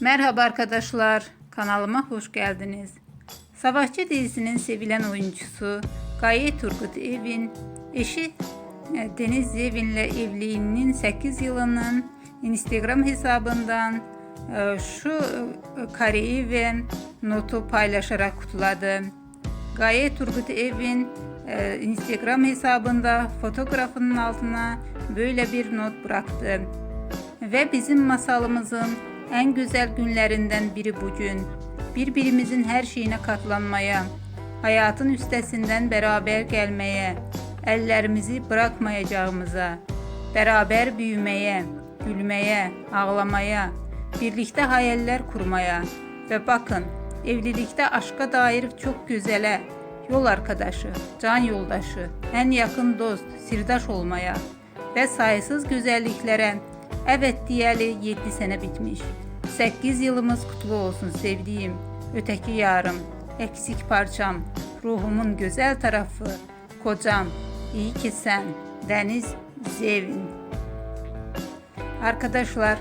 Merhaba arkadaşlar, kanalıma hoş geldiniz. Savaşçı dizisinin sevilen oyuncusu Gaye Turgut Evin, eşi e, Deniz Zevin'le evliliğinin 8 yılının Instagram hesabından e, şu e, kareyi ve notu paylaşarak kutladı. Gaye Turgut Evin Instagram hesabında fotoğrafının altına böyle bir not bıraktı. Ve bizim masalımızın en güzel günlerinden biri bugün. Birbirimizin her şeyine katlanmaya, hayatın üstesinden beraber gelmeye, ellerimizi bırakmayacağımıza, beraber büyümeye, gülmeye, ağlamaya, birlikte hayaller kurmaya ve bakın evlilikte aşka dair çok güzele, yol arkadaşı, can yoldaşı, en yakın dost, sirdaş olmaya ve sayısız güzelliklere evet diyeli 7 sene bitmiş. 8 yılımız kutlu olsun sevdiğim, öteki yarım, eksik parçam, ruhumun güzel tarafı, kocam, iyi ki sen, Deniz Zevin. Arkadaşlar,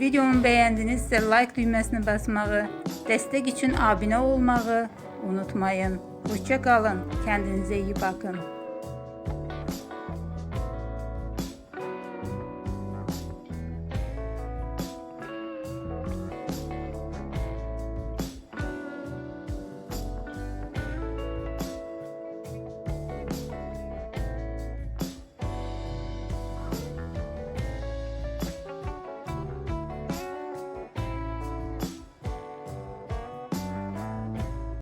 videomu beğendinizse like düğmesine basmağı, destek için abone olmağı unutmayın. Hoşça kalın, kendinize iyi bakın.